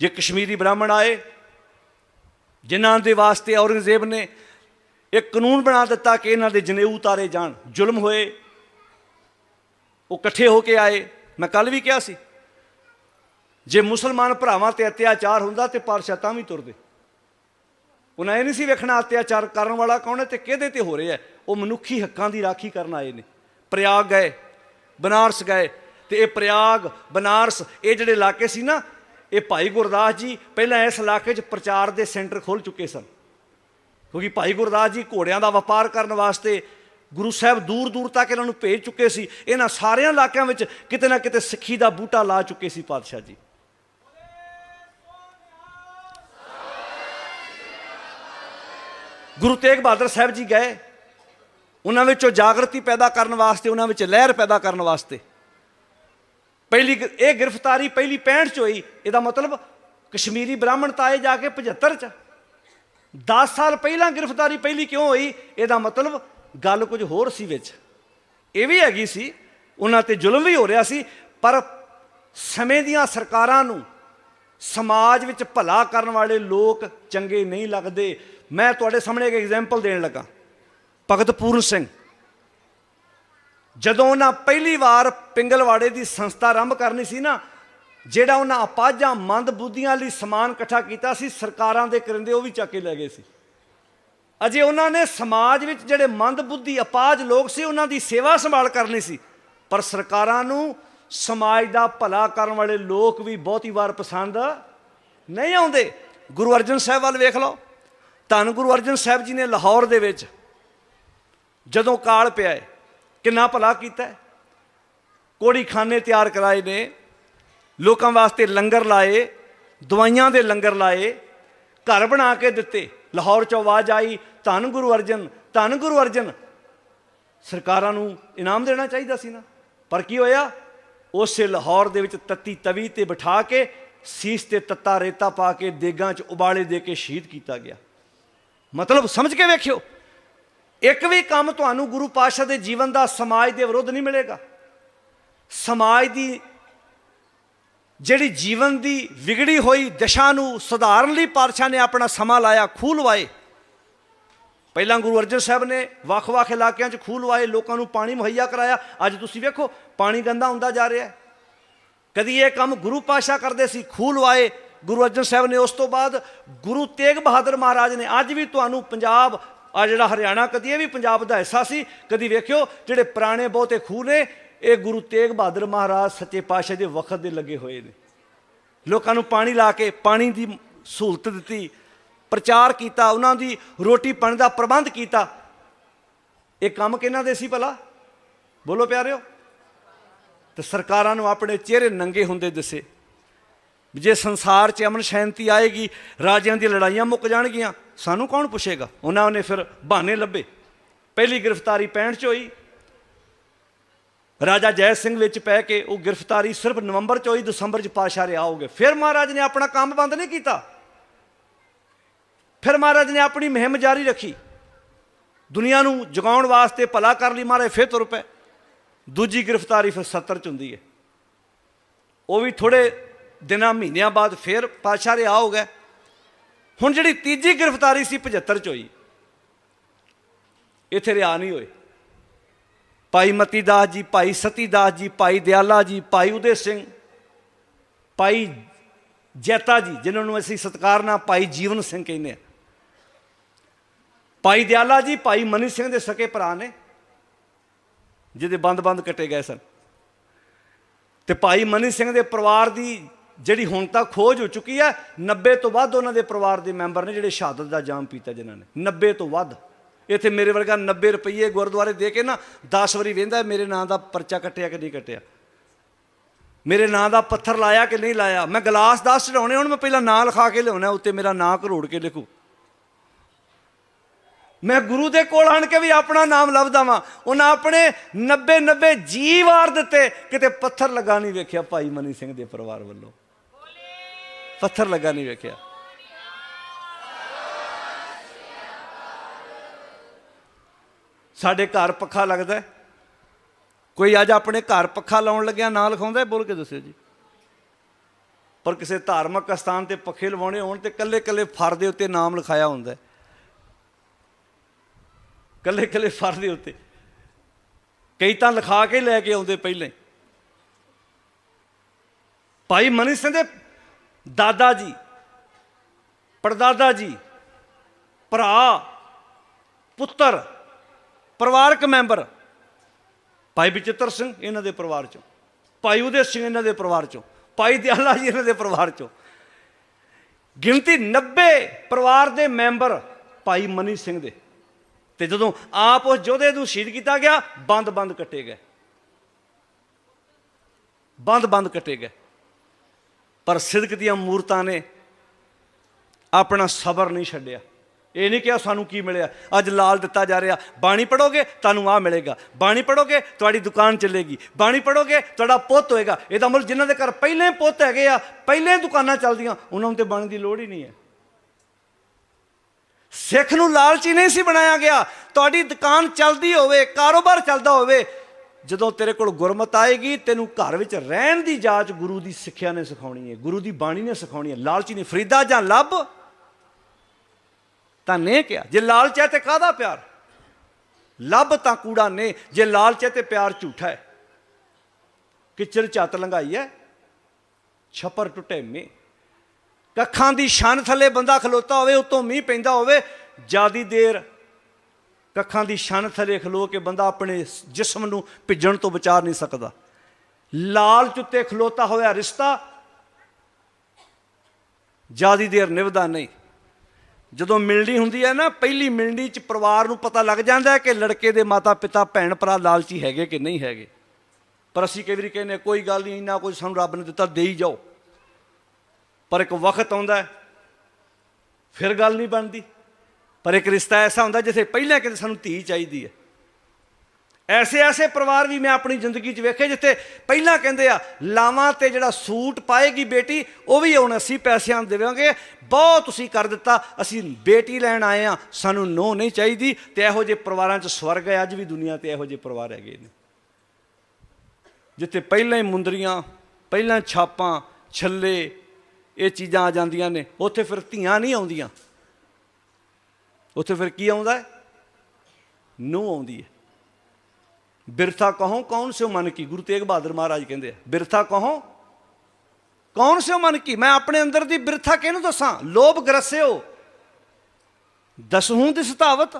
A: ਜੇ ਕਸ਼ਮੀਰੀ ਬ੍ਰਾਹਮਣ ਆਏ, ਜਿਨ੍ਹਾਂ ਦੇ ਵਾਸਤੇ ਔਰੰਗਜ਼ੇਬ ਨੇ ਇੱਕ ਕਾਨੂੰਨ ਬਣਾ ਦਿੱਤਾ ਕਿ ਇਹਨਾਂ ਦੇ ਜਨੇਊ ਉਤਾਰੇ ਜਾਣ, ਜ਼ੁਲਮ ਹੋਏ, ਉਹ ਇਕੱਠੇ ਹੋ ਕੇ ਆਏ, ਮੈਂ ਕੱਲ ਵੀ ਕਿਹਾ ਸੀ, ਜੇ ਮੁਸਲਮਾਨ ਭਰਾਵਾਂ ਤੇ ਅਤਿਆਚਾਰ ਹੁੰਦਾ ਤੇ ਪਾਤਸ਼ਾਹ ਤਾਂ ਵੀ ਤੁਰਦੇ। ਉਹਨਾਂ ਇਹ ਨਹੀਂ ਸੀ ਵੇਖਣਾ ਅਤਿਆਚਾਰ ਕਰਨ ਵਾਲਾ ਕੌਣ ਹੈ ਤੇ ਕਿਹਦੇ ਤੇ ਹੋ ਰਿਹਾ ਉਹ ਮਨੁੱਖੀ ਹੱਕਾਂ ਦੀ ਰਾਖੀ ਕਰਨ ਆਏ ਨੇ। ਪ੍ਰਯਾਗ ਗਏ ਬਨਾਰਸ ਗਏ ਤੇ ਇਹ ਪ੍ਰਯਾਗ, ਬਨਾਰਸ, ਇਹ ਜਿਹੜੇ ਇਲਾਕੇ ਸੀ ਨਾ, ਇਹ ਭਾਈ ਗੁਰਦਾਸ ਜੀ ਪਹਿਲਾਂ ਇਸ ਇਲਾਕੇ 'ਚ ਪ੍ਰਚਾਰ ਦੇ ਸੈਂਟਰ ਖੋਲ ਚੁੱਕੇ ਸਨ। ਕਿਉਂਕਿ ਭਾਈ ਗੁਰਦਾਸ ਜੀ ਘੋੜਿਆਂ ਦਾ ਵਪਾਰ ਕਰਨ ਵਾਸਤੇ ਗੁਰੂ ਸਾਹਿਬ ਦੂਰ ਦੂਰ ਤੱਕ ਇਹਨਾਂ ਨੂੰ ਭੇਜ ਚੁੱਕੇ ਸੀ। ਇਹਨਾਂ ਸਾਰਿਆਂ ਇਲਾਕਿਆਂ ਵਿੱਚ ਕਿਤੇ ਨਾ ਕਿਤੇ ਸਿੱਖੀ ਦਾ ਬੂਟਾ ਲਾ ਚੁੱਕੇ ਸੀ ਪਾਤਸ਼ਾਹ ਜੀ। ਗੁਰੂ ਤੇਗ ਬਹਾਦਰ ਸਾਹਿਬ ਜੀ ਗਏ। ਉਹਨਾਂ ਵਿੱਚੋਂ ਜਾਗਰਤੀ ਪੈਦਾ ਕਰਨ ਵਾਸਤੇ, ਉਹਨਾਂ ਵਿੱਚ ਲਹਿਰ ਪੈਦਾ ਕਰਨ ਵਾਸਤੇ। ਪਹਿਲੀ ਇਹ ਗ੍ਰਿਫਤਾਰੀ ਪਹਿਲੀ 65 ਚ ਹੋਈ। ਇਹਦਾ ਮਤਲਬ ਕਸ਼ਮੀਰੀ ਬ੍ਰਾਹਮਣ ਤਾਏ ਜਾ ਕੇ 75 ਚ। 10 ਸਾਲ ਪਹਿਲਾਂ ਗ੍ਰਿਫਤਾਰੀ ਪਹਿਲੀ ਕਿਉਂ ਹੋਈ? ਇਹਦਾ ਮਤਲਬ ਗੱਲ ਕੁਝ ਹੋਰ ਸੀ ਵਿੱਚ। ਇਹ ਵੀ ਹੈਗੀ ਸੀ, ਉਹਨਾਂ ਤੇ ਜ਼ੁਲਮ ਵੀ ਹੋ ਰਿਹਾ ਸੀ, ਪਰ ਸਮੇਂ ਦੀਆਂ ਸਰਕਾਰਾਂ ਨੂੰ ਸਮਾਜ ਵਿੱਚ ਭਲਾ ਕਰਨ ਵਾਲੇ ਲੋਕ ਚੰਗੇ ਨਹੀਂ ਲੱਗਦੇ। ਮੈਂ ਤੁਹਾਡੇ ਸਾਹਮਣੇ ਇੱਕ ਐਗਜ਼ਾਮਪਲ ਦੇਣ ਲੱਗਾ। ਭਗਤ ਪੂਰਨ ਸਿੰਘ। ਜਦੋਂ ਉਹਨਾਂ ਪਹਿਲੀ ਵਾਰ ਪਿੰਗਲਵਾੜੇ ਦੀ ਸੰਸਥਾ ਆਰੰਭ ਕਰਨੀ ਸੀ ਨਾ, ਜਿਹੜਾ ਉਹਨਾਂ ਅਪਾਜਾਂ ਮੰਦ ਬੁੱਧੀਆਂ ਲਈ ਸਮਾਨ ਇਕੱਠਾ ਕੀਤਾ ਸੀ, ਸਰਕਾਰਾਂ ਦੇ ਕਰਿੰਦੇ ਉਹ ਵੀ ਚੱਕ ਕੇ ਲੈ ਗਏ ਸੀ। ਅਜੇ ਉਹਨਾਂ ਨੇ ਸਮਾਜ ਵਿੱਚ ਜਿਹੜੇ ਮੰਦ ਬੁੱਧੀ ਅਪਾਜ ਲੋਕ ਸੀ, ਉਹਨਾਂ ਦੀ ਸੇਵਾ ਸੰਭਾਲ ਕਰਨੀ ਸੀ। ਪਰ ਸਰਕਾਰਾਂ ਨੂੰ ਸਮਾਜ ਦਾ ਭਲਾ ਕਰਨ ਵਾਲੇ ਲੋਕ ਵੀ ਬਹੁਤੀ ਵਾਰ ਪਸੰਦ ਨਹੀਂ ਆਉਂਦੇ। ਗੁਰੂ ਅਰਜਨ ਸਾਹਿਬ ਵੱਲ ਵੇਖ ਲਓ। ਧੰਨ ਗੁਰੂ ਅਰਜਨ ਸਾਹਿਬ ਜੀ ਨੇ ਲਾਹੌਰ ਦੇ ਵਿੱਚ ਜਦੋਂ ਕਾਲ ਪਿਆ ਹੈ, ਕਿੰਨਾ ਭਲਾ ਕੀਤਾ ਹੈ? ਕੋੜੀ ਖਾਨੇ ਤਿਆਰ ਕਰਾਏ ਨੇ, ਲੋਕਾਂ ਵਾਸਤੇ ਲੰਗਰ ਲਾਏ, ਦਵਾਈਆਂ ਦੇ ਲੰਗਰ ਲਾਏ, ਘਰ ਬਣਾ ਕੇ ਦਿੱਤੇ, ਲਾਹੌਰ ਚੋਂ ਆਵਾਜ਼ ਆਈ, ਧੰਨ ਗੁਰੂ ਅਰਜਨ, ਧੰਨ ਗੁਰੂ ਅਰਜਨ। ਸਰਕਾਰਾਂ ਨੂੰ ਇਨਾਮ ਦੇਣਾ ਚਾਹੀਦਾ ਸੀ ਨਾ। ਪਰ ਕੀ ਹੋਇਆ? ਉਸੇ ਲਾਹੌਰ ਦੇ ਵਿੱਚ ਤੱਤੀ ਤਵੀ ਤੇ ਬਿਠਾ ਕੇ, ਸੀਸ ਤੇ ਤੱਤਾ ਰੇਤਾ ਪਾ ਕੇ, ਦੇਗਾਂ 'ਚ ਉਬਾਲੇ ਦੇ ਕੇ ਸ਼ਹੀਦ ਕੀਤਾ ਗਿਆ। ਮਤਲਬ ਸਮਝ ਕੇ ਵੇਖਿਓ ਇੱਕ ਵੀ ਕੰਮ ਤੁਹਾਨੂੰ ਗੁਰੂ ਪਾਤਸ਼ਾਹ ਦੇ ਜੀਵਨ ਦਾ ਸਮਾਜ ਦੇ ਵਿਰੁੱਧ ਨਹੀਂ ਮਿਲੇਗਾ। ਸਮਾਜ ਦੀ ਜਿਹੜੀ ਜੀਵਨ ਦੀ ਵਿਗੜੀ ਹੋਈ ਦਸ਼ਾ ਨੂੰ ਸੁਧਾਰਨ ਲਈ ਪਾਤਸ਼ਾਹ ਨੇ ਆਪਣਾ ਸਮਾਂ ਲਾਇਆ, ਖੂਹ ਲਵਾਏ। ਪਹਿਲਾਂ ਗੁਰੂ ਅਰਜਨ ਸਾਹਿਬ ਨੇ ਵੱਖ-ਵੱਖ ਇਲਾਕਿਆਂ 'ਚ ਖੂਹ ਲਵਾਏ, ਲੋਕਾਂ ਨੂੰ ਪਾਣੀ ਮੁਹੱਈਆ ਕਰਾਇਆ। ਅੱਜ ਤੁਸੀਂ ਵੇਖੋ, ਪਾਣੀ ਗੰਦਾ ਹੁੰਦਾ ਜਾ ਰਿਹਾ ਕਦੀ ਇਹ ਕੰਮ ਗੁਰੂ ਪਾਤਸ਼ਾਹ ਕਰਦੇ ਸੀ, ਖੂਹ ਲਵਾਏ। ਗੁਰੂ ਅਰਜਨ ਸਾਹਿਬ ਨੇ ਉਸ ਤੋਂ ਬਾਅਦ ਗੁਰੂ ਤੇਗ ਬਹਾਦਰ ਮਹਾਰਾਜ ਨੇ ਅੱਜ ਵੀ ਤੁਹਾਨੂੰ ਪੰਜਾਬ ਆ ਜਿਹੜਾ ਹਰਿਆਣਾ ਕਦੀ ਇਹ ਵੀ ਪੰਜਾਬ ਦਾ ਹਿੱਸਾ ਸੀ, ਕਦੀ ਵੇਖਿਓ ਜਿਹੜੇ ਪੁਰਾਣੇ ਬਹੁਤੇ ਖੂਹ ਨੇ, ਇਹ ਗੁਰੂ ਤੇਗ ਬਹਾਦਰ ਮਹਾਰਾਜ ਸੱਚੇ ਪਾਤਸ਼ਾਹ ਦੇ ਵਕਤ ਦੇ ਲੱਗੇ ਹੋਏ ਨੇ। ਲੋਕਾਂ ਨੂੰ ਪਾਣੀ ਲਾ ਕੇ, ਪਾਣੀ ਦੀ ਸਹੂਲਤ ਦਿੱਤੀ, ਪ੍ਰਚਾਰ ਕੀਤਾ, ਉਹਨਾਂ ਦੀ ਰੋਟੀ ਪਾਣੀ ਦਾ ਪ੍ਰਬੰਧ ਕੀਤਾ। ਇਹ ਕੰਮ ਕਿਹਨਾਂ ਦੇ ਸੀ ਭਲਾ? ਬੋਲੋ ਪਿਆਰਿਓ। ਤੇ ਸਰਕਾਰਾਂ ਨੂੰ ਆਪਣੇ ਚਿਹਰੇ ਨੰਗੇ ਹੁੰਦੇ ਦਿਸੇ। ਜੇ ਸੰਸਾਰ 'ਚ ਅਮਨ ਸ਼ਾਂਤੀ ਆਏਗੀ, ਰਾਜਿਆਂ ਦੀ ਲੜਾਈਆਂ ਮੁੱਕ ਜਾਣਗੀਆਂ, ਸਾਨੂੰ ਕੌਣ ਪੁੱਛੇਗਾ? ਉਹਨਾਂ ਨੇ ਫਿਰ ਬਹਾਨੇ ਲੱਭੇ। ਪਹਿਲੀ ਗ੍ਰਿਫਤਾਰੀ 65 ਚ ਹੋਈ। ਰਾਜਾ ਜੈ ਸਿੰਘ ਵਿੱਚ ਪੈ ਕੇ ਉਹ ਗ੍ਰਿਫਤਾਰੀ ਸਿਰਫ ਨਵੰਬਰ ਚ ਹੋਈ, ਦਸੰਬਰ ਚ ਪਾਸ਼ਾ ਰਿਹਾ ਗਏ ਫਿਰ ਮਹਾਰਾਜ ਨੇ ਆਪਣਾ ਕੰਮ ਬੰਦ ਨਹੀਂ ਕੀਤਾ। ਫਿਰ ਮਹਾਰਾਜ ਨੇ ਆਪਣੀ ਮੁਹਿੰਮ ਜਾਰੀ ਰੱਖੀ। ਦੁਨੀਆ ਨੂੰ ਜਗਾਉਣ ਵਾਸਤੇ ਭਲਾ ਕਰ ਲਈ ਮਹਾਰਾਜ ਫਿਰ ਤੁਰ ਪਏ। ਦੂਜੀ ਗ੍ਰਿਫਤਾਰੀ ਫਿਰ 70 ਚ ਹੁੰਦੀ ਹੈ। ਉਹ ਵੀ ਥੋੜੇ ਦਿਨਾਂ ਮਹੀਨਿਆਂ ਬਾਅਦ ਫਿਰ ਪਾਸ਼ਾ ਰਿਹਾ ਹੋ ਗਿਆ। ਹੁਣ ਜਿਹੜੀ ਤੀਜੀ ਗ੍ਰਿਫਤਾਰੀ ਸੀ 75 ਚ ਹੋਈ, ਇੱਥੇ ਰਿਹਾ ਨਹੀਂ ਹੋਏ। ਭਾਈ ਮਤੀ ਦਾਸ ਜੀ, ਭਾਈ ਸਤੀ ਦਾਸ ਜੀ, ਭਾਈ ਦਿਆਲਾ ਜੀ, ਭਾਈ ਉਦੇ ਸਿੰਘ, ਭਾਈ ਜੈਤਾ ਜੀ, ਜਿਨ੍ਹਾਂ ਨੂੰ ਅਸੀਂ ਸਤਿਕਾਰ ਨਾਲ ਭਾਈ ਜੀਵਨ ਸਿੰਘ ਕਹਿੰਦੇ ਆ ਭਾਈ ਦਿਆਲਾ ਜੀ, ਭਾਈ ਮਨੀ ਸਿੰਘ ਦੇ ਸਕੇ ਭਰਾ ਨੇ, ਜਿਹਦੇ ਬੰਦ-ਬੰਦ ਕੱਟੇ ਗਏ ਸਨ। ਤੇ ਭਾਈ ਮਨੀ ਸਿੰਘ ਦੇ ਪਰਿਵਾਰ ਦੀ ਜਿਹੜੀ ਹੁਣ ਤਾਂ ਖੋਜ ਹੋ ਚੁੱਕੀ ਹੈ 90 ਤੋਂ ਵੱਧ ਉਹਨਾਂ ਦੇ ਪਰਿਵਾਰ ਦੇ ਮੈਂਬਰ ਨੇ ਜਿਹੜੇ ਸ਼ਹਾਦਤ ਦਾ ਜਾਮ ਪੀਤਾ ਜਿਨ੍ਹਾਂ ਨੇ। 90 ਤੋਂ ਵੱਧ। ਇੱਥੇ ਮੇਰੇ ਵਰਗਾ 90 ਰੁਪਏ ਗੁਰਦੁਆਰੇ ਦੇ ਕੇ ਨਾ 10 ਵਾਰੀ ਵੇਂਦਾ ਮੇਰੇ ਨਾਂ ਦਾ ਪਰਚਾ ਕੱਟਿਆ ਕਿ ਨਹੀਂ ਕੱਟਿਆ। ਮੇਰੇ ਨਾਂ ਦਾ ਪੱਥਰ ਲਾਇਆ ਕਿ ਨਹੀਂ ਲਾਇਆ। ਮੈਂ ਗਲਾਸ 10 ਚੜਾਉਣੇ ਹੁਣ ਮੈਂ ਪਹਿਲਾਂ ਨਾਂ ਲਿਖਾ ਕੇ ਲਿਆਉਣਾ, ਉੱਤੇ ਮੇਰਾ ਨਾਂ ਘਰੋੜ ਕੇ ਲਿਖੂ। ਮੈਂ ਗੁਰੂ ਦੇ ਕੋਲ ਆਣ ਕੇ ਵੀ ਆਪਣਾ ਨਾਮ ਲੱਭਦਾ ਵਾਂ। ਉਹਨਾਂ ਆਪਣੇ 90 90 ਜੀ ਵਾਰ ਦਿੱਤੇ, ਕਿਤੇ ਪੱਥਰ ਲੱਗਾ ਨਹੀਂ ਵੇਖਿਆ ਭਾਈ ਮਨੀ ਸਿੰਘ ਦੇ ਪਰਿਵਾਰ ਵੱਲੋਂ। ਪੱਥਰ ਲੱਗਾ ਨਹੀਂ ਵੇਖਿਆ। ਸਾਡੇ ਘਰ ਪੱਖਾ ਲੱਗਦਾ ਕੋਈ ਅੱਜ ਆਪਣੇ ਘਰ ਪੱਖਾ ਲਾਉਣ ਲੱਗਿਆ, ਨਾਂ ਲਿਖਾਉਂਦਾ ਬੋਲ ਕੇ ਦੱਸਿਓ ਜੀ। ਪਰ ਕਿਸੇ ਧਾਰਮਿਕ ਸਥਾਨ ਤੇ ਪੱਖੇ ਲਵਾਉਣੇ ਹੋਣ ਤੇ ਕੱਲੇ ਕੱਲੇ ਫਰ ਦੇ ਉੱਤੇ ਨਾਮ ਲਿਖਾਇਆ ਹੁੰਦਾ ਹੈ। ਕੱਲੇ ਕੱਲੇ ਫਰ ਦੇ ਉੱਤੇ। ਕਈ ਤਾਂ ਲਿਖਾ ਕੇ ਲੈ ਕੇ ਆਉਂਦੇ ਪਹਿਲੇ ਭਾਈ ਮਨੀ ਸਿੰਘ ਦੇ ਦਾਦਾ ਜੀ, ਪੜਦਾਦਾ ਜੀ, ਭਰਾ, ਪੁੱਤਰ, ਪਰਿਵਾਰਕ ਮੈਂਬਰ, ਭਾਈ ਬਚਿੱਤਰ ਸਿੰਘ ਇਹਨਾਂ ਦੇ ਪਰਿਵਾਰ ਚੋਂ, ਭਾਈ ਉਦੇ ਸਿੰਘ ਇਹਨਾਂ ਦੇ ਪਰਿਵਾਰ ਚੋਂ, ਭਾਈ ਦਿਆਲਾ ਜੀ ਇਹਨਾਂ ਦੇ ਪਰਿਵਾਰ ਚੋਂ। ਗਿਣਤੀ 90 ਪਰਿਵਾਰ ਦੇ ਮੈਂਬਰ ਭਾਈ ਮਨੀ ਸਿੰਘ ਦੇ। ਤੇ ਜਦੋਂ ਆਪ ਉਸ ਯੋਧੇ ਨੂੰ ਸ਼ਹੀਦ ਕੀਤਾ ਗਿਆ ਬੰਦ ਬੰਦ ਕੱਟੇ ਗਏ। ਬੰਦ ਬੰਦ ਕੱਟੇ ਗਏ। ਪਰ ਸਿਦਕ ਦੀਆਂ ਮੂਰਤਾਂ ਨੇ ਆਪਣਾ ਸਬਰ ਨਹੀਂ ਛੱਡਿਆ। ਇਹ ਨਹੀਂ ਕਿਹਾ ਸਾਨੂੰ ਕੀ ਮਿਲਿਆ। ਅੱਜ ਲਾਲ ਦਿੱਤਾ ਜਾ ਰਿਹਾ। ਬਾਣੀ ਪੜੋਗੇ ਤੁਹਾਨੂੰ ਆ ਮਿਲੇਗਾ। ਬਾਣੀ ਪੜੋਗੇ ਤੁਹਾਡੀ ਦੁਕਾਨ ਚੱਲੇਗੀ। ਬਾਣੀ ਪੜੋਗੇ ਤੁਹਾਡਾ ਪੁੱਤ ਹੋਏਗਾ। ਇਹਦਾ ਮਤਲਬ ਜਿਨ੍ਹਾਂ ਦੇ ਘਰ ਪਹਿਲੇ ਪੁੱਤ ਹੈਗੇ ਆ, ਪਹਿਲੇ ਦੁਕਾਨਾਂ ਚੱਲਦੀਆਂ, ਉਹਨਾਂ ਨੂੰ ਤੇ ਬਾਣੀ ਦੀ ਲੋੜ ਹੀ ਨਹੀਂ ਹੈ। ਸਿੱਖ ਨੂੰ ਲਾਲਚੀ ਨਹੀਂ ਸੀ ਬਣਾਇਆ ਗਿਆ। ਤੁਹਾਡੀ ਦੁਕਾਨ ਚੱਲਦੀ ਹੋਵੇ, ਕਾਰੋਬਾਰ ਚੱਲਦਾ ਹੋਵੇ ਜਦੋਂ ਤੇਰੇ ਕੋਲ ਗੁਰਮਤ ਆਏਗੀ, ਤੈਨੂੰ ਘਰ ਵਿੱਚ ਰਹਿਣ ਦੀ ਜਾਚ ਗੁਰੂ ਦੀ ਸਿੱਖਿਆ ਨੇ ਸਿਖਾਉਣੀ ਹੈ, ਗੁਰੂ ਦੀ ਬਾਣੀ ਨੇ ਸਿਖਾਉਣੀ ਹੈ। ਲਾਲਚੀ ਨੇ ਫਰੀਦਾ ਜਾਂ ਲੱਭ? ਤਾਂ ਨੇ ਕਿਹਾ, ਜੇ ਲਾਲਚ ਹੈ ਤੇ ਕਾਹਦਾ ਪਿਆਰ? ਲੱਭ ਤਾਂ ਕੂੜਾ ਨੇ, ਜੇ ਲਾਲਚ ਹੈ ਤੇ ਪਿਆਰ ਝੂਠਾ ਹੈ। ਕਿਚਰ ਝੱਤ ਲੰਘਾਈ ਹੈ, ਛੱਪਰ ਟੁੱਟੇ ਮੇ ਕੱਖਾਂ ਦੀ ਛਣ ਥੱਲੇ ਬੰਦਾ ਖਲੋਤਾ ਹੋਵੇ, ਉਤੋਂ ਮੀਂਹ ਪੈਂਦਾ ਹੋਵੇ, ਜਿਆਦੀ ਦੇਰ ਕੱਖਾਂ ਦੀ ਛਣ ਥੱਲੇ ਖਲੋ ਕੇ ਬੰਦਾ ਆਪਣੇ ਜਿਸਮ ਨੂੰ ਭਿੱਜਣ ਤੋਂ ਬਚਾ ਨਹੀਂ ਸਕਦਾ। ਲਾਲ ਚੁੱਤੇ ਖਲੋਤਾ ਹੋਇਆ ਰਿਸ਼ਤਾ ਜਿਆਦੀ ਦੇਰ ਨਿਭਦਾ ਨਹੀਂ। ਜਦੋਂ ਮਿਲਣੀ ਹੁੰਦੀ ਹੈ ਨਾ, ਪਹਿਲੀ ਮਿਲਣੀ ਚ ਪਰਿਵਾਰ ਨੂੰ ਪਤਾ ਲੱਗ ਜਾਂਦਾ ਕਿ ਲੜਕੇ ਦੇ ਮਾਤਾ ਪਿਤਾ, ਭੈਣ ਭਰਾ ਲਾਲਚੀ ਹੈਗੇ ਕਿ ਨਹੀਂ ਹੈਗੇ। ਪਰ ਅਸੀਂ ਕਈ ਵਾਰੀ ਕਹਿੰਦੇ ਕੋਈ ਗੱਲ ਨਹੀਂ, ਇੰਨਾ ਕੁਝ ਸਾਨੂੰ ਰੱਬ ਨੇ ਦਿੱਤਾ ਦੇ ਹੀ ਜਾਓ। ਪਰ ਇੱਕ ਵਕਤ ਆਉਂਦਾ ਫਿਰ ਗੱਲ ਨਹੀਂ ਬਣਦੀ। ਪਰ ਇੱਕ ਰਿਸ਼ਤਾ ਐਸਾ ਹੁੰਦਾ ਜਿੱਥੇ ਪਹਿਲਾਂ ਕਿਤੇ ਸਾਨੂੰ ਧੀ ਚਾਹੀਦੀ ਹੈ। ਐਸੇ ਐਸੇ ਪਰਿਵਾਰ ਵੀ ਮੈਂ ਆਪਣੀ ਜ਼ਿੰਦਗੀ 'ਚ ਵੇਖੇ ਜਿੱਥੇ ਪਹਿਲਾਂ ਕਹਿੰਦੇ ਆ, ਲਾਵਾਂ ਤੇ ਜਿਹੜਾ ਸੂਟ ਪਾਏਗੀ ਬੇਟੀ, ਉਹ ਵੀ ਹੁਣ ਅਸੀਂ ਪੈਸਿਆਂ ਦੇਵਾਂਗੇ। ਬਹੁਤ ਤੁਸੀਂ ਕਰ ਦਿੱਤਾ, ਅਸੀਂ ਬੇਟੀ ਲੈਣ ਆਏ ਆ ਸਾਨੂੰ ਨੋ ਨਹੀਂ ਚਾਹੀਦੀ ਤੇ ਇਹੋ ਜਿਹੇ ਪਰਿਵਾਰਾਂ 'ਚ ਸਵਰਗ ਹੈ, ਅੱਜ ਵੀ ਦੁਨੀਆ ਤੇ ਇਹੋ ਜਿਹੇ ਪਰਿਵਾਰ ਹੈਗੇ ਨੇ। ਜਿੱਥੇ ਪਹਿਲਾਂ ਹੀ ਮੁੰਦਰੀਆਂ, ਪਹਿਲਾਂ ਛਾਪਾਂ, ਛੱਲੇ, ਇਹ ਚੀਜ਼ਾਂ ਆ ਜਾਂਦੀਆਂ ਨੇ, ਉੱਥੇ ਫਿਰ ਧੀਆਂ ਨਹੀਂ ਆਉਂਦੀਆਂ। ਉੱਥੇ ਫਿਰ ਕੀ ਆਉਂਦਾ ਹੈ? ਨੂੰ ਆਉਂਦੀ ਹੈ। ਬਿਰਥਾ ਕਹੋ, ਕੌਣ ਸਿਓ ਮਨ ਕੀ? ਗੁਰੂ ਤੇਗ ਬਹਾਦਰ ਮਹਾਰਾਜ ਕਹਿੰਦੇ ਆ, ਬਿਰਥਾ ਕਹੋ, ਕੌਣ ਸਿਓ ਮਨ ਕੀ? ਮੈਂ ਆਪਣੇ ਅੰਦਰ ਦੀ ਬਿਰਥਾ ਕਿਹਨੂੰ ਦੱਸਾਂ? ਲੋਭ ਗਰਸਿਓ। ਦਸਹੂੰ ਦੀ ਸਤਾਵਤ।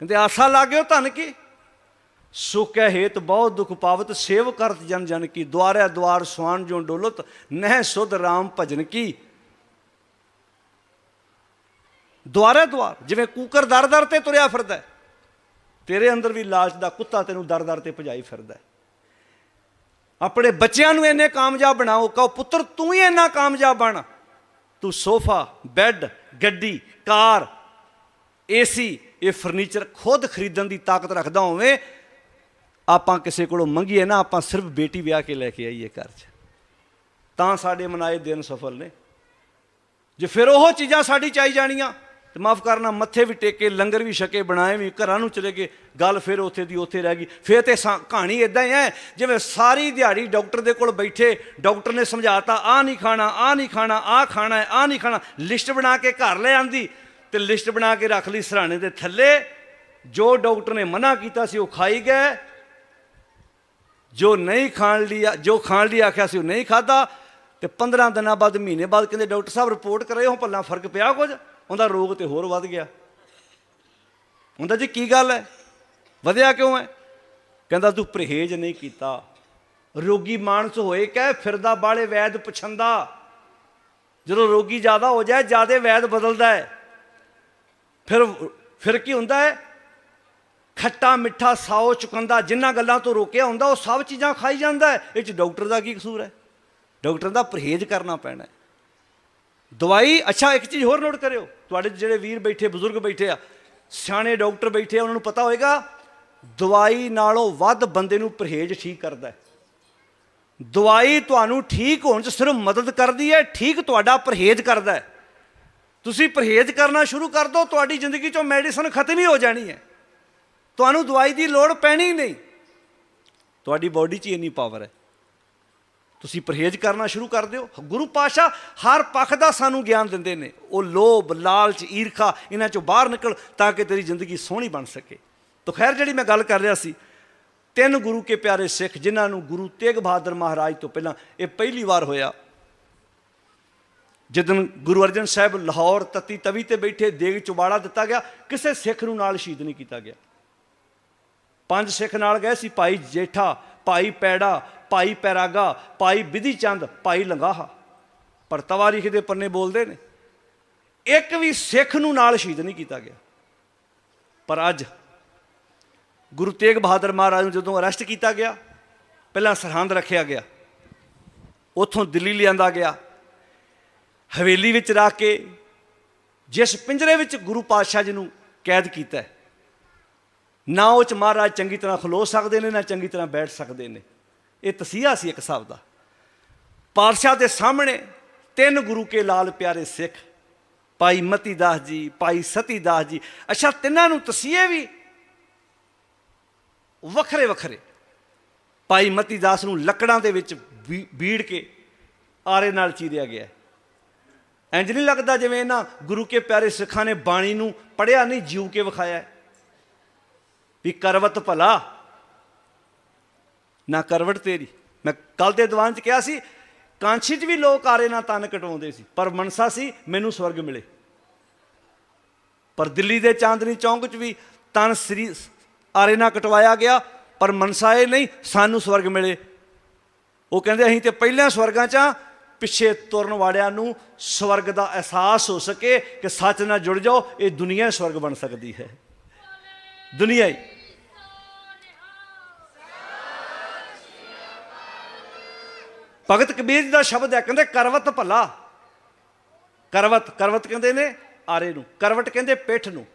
A: ਕਹਿੰਦੇ ਆਸਾ ਲਾਗਿਓ ਧਨ ਕੀ? ਸੁਖੈ ਹੇਤ ਬਹੁਤ ਦੁਖ ਪਾਵਤ, ਸੇਵ ਕਰਤ ਜਨ ਜਨ ਕੀ? ਦੁਆਰੇ ਦੁਆਰ ਸੁਆਨ ਜੋ ਡੋਲਤ, ਨਹਿ ਸੁਧ ਰਾਮ ਭਜਨ ਕੀ? ਦੁਆਰੇ ਦੁਆਰ, ਜਿਵੇਂ ਕੂਕਰ ਦਰ ਦਰ ਤੇ ਤੁਰਿਆ ਫਿਰਦਾ ਤੇਰੇ ਅੰਦਰ ਵੀ ਲਾਲਚ ਦਾ ਕੁੱਤਾ ਤੈਨੂੰ ਦਰ ਦਰ ਤੇ ਭਜਾਈ ਫਿਰਦਾ ਆਪਣੇ ਬੱਚਿਆਂ ਨੂੰ ਇੰਨੇ ਕਾਮਯਾਬ ਬਣਾਓ, ਕਹੋ, ਪੁੱਤਰ, ਤੂੰ ਹੀ ਇੰਨਾ ਕਾਮਯਾਬ ਬਣ। ਤੂੰ ਸੋਫਾ, ਬੈੱਡ, ਗੱਡੀ, ਕਾਰ, ਏਸੀ, ਇਹ ਫਰਨੀਚਰ ਖੁਦ ਖਰੀਦਣ ਦੀ ਤਾਕਤ ਰੱਖਦਾ ਹੋਵੇਂ, ਆਪਾਂ ਕਿਸੇ ਕੋਲੋਂ ਮੰਗੀਏ ਨਾ, ਆਪਾਂ ਸਿਰਫ ਬੇਟੀ ਵਿਆਹ ਕੇ ਲੈ ਕੇ ਆਈਏ ਘਰ 'ਚ। ਤਾਂ ਸਾਡੇ ਮਨਾਏ ਦਿਨ ਸਫਲ ਨੇ। ਜੇ ਫਿਰ ਉਹ ਚੀਜ਼ਾਂ ਸਾਡੀ ਚਾਹੀ ਜਾਣੀਆਂ ਤੇ ਮਾਫ ਕਰਨਾ, ਮੱਥੇ ਵੀ ਟੇਕੇ, ਲੰਗਰ ਵੀ ਛਕੇ, ਬਣਾਏ ਵੀ, ਘਰਾਂ ਨੂੰ ਚਲੇ ਗਏ, ਗੱਲ ਫਿਰ ਉੱਥੇ ਦੀ ਉੱਥੇ ਰਹਿ ਗਈ। ਫਿਰ ਤੇ ਸਾ- ਕਹਾਣੀ ਇਦਾਂ ਹੀ ਹੈ, ਜਿਵੇਂ ਸਾਰੀ ਦਿਹਾੜੀ ਡਾਕਟਰ ਦੇ ਕੋਲ ਬੈਠੇ, ਡਾਕਟਰ ਨੇ ਸਮਝਾਤਾ ਆ ਨਹੀਂ ਖਾਣਾ ਆ ਨਹੀਂ ਖਾਣਾ ਆ ਖਾਣਾ ਹੈ ਆ ਨਹੀਂ ਖਾਣਾ, ਲਿਸਟ ਬਣਾ ਕੇ ਘਰ ਲੈ ਆਂਦੀ, ਤੇ ਲਿਸਟ ਬਣਾ ਕੇ ਰੱਖ ਲਈ ਸਰਾਣੇ ਦੇ ਥੱਲੇ। ਜੋ ਡਾਕਟਰ ਨੇ ਮਨਾ ਕੀਤਾ ਸੀ, ਉਹ ਖਾਈ ਗਏ। ਜੋ ਨਹੀਂ ਖਾਣ ਲਈ ਜੋ ਖਾਣ ਲਈ ਆਖਿਆ ਸੀ, ਉਹ ਨਹੀਂ ਖਾਦਾ ਤੇ 15 ਦਿਨਾਂ ਬਾਅਦ, ਮਹੀਨੇ ਬਾਅਦ ਕਹਿੰਦੇ, ਡਾਕਟਰ ਸਾਹਿਬ ਰਿਪੋਰਟ ਕਰਾਏ ਹੋ ਪੱਲਾ ਫ਼ਰਕ ਪਿਆ ਕੁਝ? ਉਹਦਾ ਰੋਗ ਤੇ ਹੋਰ ਵੱਧ ਗਿਆ। ਹੁੰਦਾ ਜੀ ਕੀ ਗੱਲ ਹੈ? ਵਧਿਆ ਕਿਉਂ ਹੈ? ਕਹਿੰਦਾ ਤੂੰ ਪਰਹੇਜ਼ ਨਹੀਂ ਕੀਤਾ। ਰੋਗੀ ਮਾਨਸ ਹੋਏ ਕਹਿ ਫਿਰਦਾ ਬਾਲੇ ਵੈਦ ਪੁਛੰਦਾ। ਜਦੋਂ ਰੋਗੀ ਜ਼ਿਆਦਾ ਹੋ ਜਾਏ, ਜਿਆਦੇ ਵੈਦ ਬਦਲਦਾ ਹੈ। ਫਿਰ ਫਿਰ ਕੀ ਹੁੰਦਾ ਹੈ? ਖੱਟਾ ਮਿੱਠਾ ਸਾਓ ਚੁਕੰਦਾ, ਜਿੰਨਾ ਗੱਲਾਂ ਤੋਂ ਰੋਕਿਆ ਹੁੰਦਾ, ਉਹ ਸਭ ਚੀਜ਼ਾਂ ਖਾਈ ਜਾਂਦਾ ਇਹ ਚ ਡਾਕਟਰ ਦਾ ਕੀ ਕਸੂਰ ਹੈ? ਡਾਕਟਰ ਦਾ ਪਰਹੇਜ਼ ਕਰਨਾ ਪੈਣਾ ਹੈ। ਦਵਾਈ, ਅੱਛਾ, ਇੱਕ ਚੀਜ਼ ਹੋਰ ਨੋਟ ਕਰਿਓ। ਤੁਹਾਡੇ ਜਿਹੜੇ ਵੀਰ ਬੈਠੇ, ਬਜ਼ੁਰਗ ਬੈਠੇ ਆ, ਸਿਆਣੇ ਡਾਕਟਰ ਬੈਠੇ ਆ, ਉਹਨਾਂ ਨੂੰ ਪਤਾ ਹੋਏਗਾ, ਦਵਾਈ ਨਾਲੋਂ ਵੱਧ ਬੰਦੇ ਨੂੰ ਪਰਹੇਜ਼ ਠੀਕ ਕਰਦਾ ਦਵਾਈ ਤੁਹਾਨੂੰ ਠੀਕ ਹੋਣ 'ਚ ਸਿਰਫ ਮਦਦ ਕਰਦੀ ਹੈ, ਠੀਕ ਤੁਹਾਡਾ ਪਰਹੇਜ਼ ਕਰਦਾ ਹੈ। ਤੁਸੀਂ ਪਰਹੇਜ਼ ਕਰਨਾ ਸ਼ੁਰੂ ਕਰ ਦਿਓ ਤੁਹਾਡੀ ਜ਼ਿੰਦਗੀ 'ਚੋਂ ਮੈਡੀਸਨ ਖਤਮ ਹੀ ਹੋ ਜਾਣੀ ਹੈ। ਤੁਹਾਨੂੰ ਦਵਾਈ ਦੀ ਲੋੜ ਪੈਣੀ ਨਹੀਂ। ਤੁਹਾਡੀ ਬਾਡੀ 'ਚ ਹੀ ਇੰਨੀ ਪਾਵਰ ਹੈ। ਤੁਸੀਂ ਪਰਹੇਜ਼ ਕਰਨਾ ਸ਼ੁਰੂ ਕਰ ਦਿਓ। ਗੁਰੂ ਪਾਸ਼ਾ ਹਰ ਪੱਖ ਦਾ ਸਾਨੂੰ ਗਿਆਨ ਦਿੰਦੇ ਨੇ। ਉਹ ਲੋਭ, ਲਾਲਚ, ਈਰਖਾ, ਇਹਨਾਂ ਚੋਂ ਬਾਹਰ ਨਿਕਲ ਤਾਂ ਕਿ ਤੇਰੀ ਜ਼ਿੰਦਗੀ ਸੋਹਣੀ ਬਣ ਸਕੇ। ਤਾਂ ਖੈਰ, ਜਿਹੜੀ ਮੈਂ ਗੱਲ ਕਰ ਰਿਹਾ ਸੀ, ਤਿੰਨ ਗੁਰੂ ਕੇ ਪਿਆਰੇ ਸਿੱਖ, ਜਿਨ੍ਹਾਂ ਨੂੰ ਗੁਰੂ ਤੇਗ ਬਹਾਦਰ ਮਹਾਰਾਜ ਤੋਂ ਪਹਿਲਾਂ ਇਹ ਪਹਿਲੀ ਵਾਰ ਹੋਇਆ। ਜਦੋਂ ਗੁਰੂ ਅਰਜਨ ਸਾਹਿਬ ਲਾਹੌਰ ਤਤੀ ਤਵੀ ਤੇ ਬੈਠੇ, ਦੇਗ ਚੁਬਾੜਾ ਦਿੱਤਾ ਗਿਆ, ਕਿਸੇ ਸਿੱਖ ਨੂੰ ਨਾਲ ਸ਼ਹੀਦ ਨਹੀਂ ਕੀਤਾ ਗਿਆ। ਪੰਜ ਸਿੱਖ ਨਾਲ ਗਏ ਸੀ, ਭਾਈ ਜੇਠਾ, ਭਾਈ ਪੈੜਾ ਭਾਈ ਪੈਰਾਗਾ, ਭਾਈ ਵਿਧੀ ਚੰਦ, ਭਾਈ ਲੰਗਾਹਾ। ਪਰ ਤਵਾਰੀਖ ਦੇ ਪੰਨੇ ਬੋਲਦੇ ਨੇ। ਇੱਕ ਵੀ ਸਿੱਖ ਨੂੰ ਨਾਲ ਸ਼ਹੀਦ ਨਹੀਂ ਕੀਤਾ ਗਿਆ। ਪਰ ਅੱਜ ਗੁਰੂ ਤੇਗ ਬਹਾਦਰ ਮਹਾਰਾਜ ਨੂੰ ਜਦੋਂ ਅਰੈਸਟ ਕੀਤਾ ਗਿਆ, ਪਹਿਲਾਂ ਸਰਹੰਦ ਰੱਖਿਆ ਗਿਆ, ਉੱਥੋਂ ਦਿੱਲੀ ਲਿਆਂਦਾ ਗਿਆ। ਹਵੇਲੀ ਵਿੱਚ ਰੱਖ ਕੇ ਜਿਸ ਪਿੰਜਰੇ ਵਿੱਚ ਗੁਰੂ ਪਾਤਸ਼ਾਹ ਜੀ ਨੂੰ ਕੈਦ ਕੀਤਾ ਨਾ ਉਹ ਚ ਮਹਾਰਾਜ ਚੰਗੀ ਤਰ੍ਹਾਂ ਖਲੋ ਸਕਦੇ ਨੇ, ਨਾ ਚੰਗੀ ਤਰ੍ਹਾਂ ਬੈਠ ਸਕਦੇ ਨੇ। ਇਹ ਤਸੀਹਾ ਸੀ ਇੱਕ ਹਿਸਾਬ ਦਾ। ਪਾਤਸ਼ਾਹ ਦੇ ਸਾਹਮਣੇ ਤਿੰਨ ਗੁਰੂ ਕੇ ਲਾਲ ਪਿਆਰੇ ਸਿੱਖ, ਭਾਈ ਮਤੀ ਦਾਸ ਜੀ, ਭਾਈ ਸਤੀ ਦਾਸ ਜੀ, ਅੱਛਾ ਤਿੰਨਾਂ ਨੂੰ ਤਸੀਹੇ ਵੀ ਵੱਖਰੇ ਵੱਖਰੇ। ਭਾਈ ਮਤੀ ਦਾਸ ਨੂੰ ਲੱਕੜਾਂ ਦੇ ਵਿੱਚ ਬੀ- ਬੀੜ ਕੇ ਆਰੇ ਨਾਲ ਚੀਰਿਆ ਗਿਆ। ਹੈ। ਇੰਜ ਨਹੀਂ ਲੱਗਦਾ ਜਿਵੇਂ ਇਹਨਾਂ ਗੁਰੂ ਕੇ ਪਿਆਰੇ ਸਿੱਖਾਂ ਨੇ ਬਾਣੀ ਨੂੰ ਪੜਿਆ ਨਹੀਂ ਜੀਉ ਕੇ ਵਿਖਾਇਆ। ਵੀ ਕਰਵਤ ਭਲਾ ਨਾ ਕਰਵਟ ਤੇਰੀ। ਮੈਂ ਕੱਲ ਦੇ ਦੀਵਾਨ 'ਚ ਕਿਹਾ ਸੀ ਕਾਂਛੀ 'ਚ ਵੀ ਲੋਕ ਆਰੇ ਨਾਲ ਤਨ ਕਟਵਾਉਂਦੇ ਸੀ ਪਰ ਮਨਸਾ ਸੀ ਮੈਨੂੰ ਸਵਰਗ ਮਿਲੇ। ਪਰ ਦਿੱਲੀ ਦੇ ਚਾਂਦਨੀ ਚੌਂਕ 'ਚ ਵੀ ਤਨ ਸ੍ਰੀ ਆਰੇ ਨਾਲ ਕਟਵਾਇਆ ਗਿਆ ਪਰ ਮਨਸਾ ਇਹ ਨਹੀਂ ਸਾਨੂੰ ਸਵਰਗ ਮਿਲੇ। ਉਹ ਕਹਿੰਦੇ ਅਸੀਂ ਤੇ ਪਹਿਲਾਂ ਸਵਰਗਾਂ 'ਚ ਆਂ, ਪਿੱਛੇ ਤੁਰਨ ਵਾਲਿਆਂ ਨੂੰ ਸਵਰਗ ਦਾ ਅਹਿਸਾਸ ਹੋ ਸਕੇ ਕਿ ਸੱਚ ਨਾਲ ਜੁੜ ਜਾਓ ਇਹ ਦੁਨੀਆ ਸਵਰਗ ਬਣ ਸਕਦੀ ਹੈ। ਦੁਨੀਆ ਹੀ। ਭਗਤ ਕਬੀਰ ਜੀ ਦਾ ਸ਼ਬਦ ਹੈ, ਕਹਿੰਦੇ ਕਰਵਤ ਭਲਾ। ਕਰਵਤ ਕਰਵਤ ਕਹਿੰਦੇ ਨੇ ਆਰੇ ਨੂੰ, ਕਰਵਟ ਕਹਿੰਦੇ ਪਿੱਠ ਨੂੰ।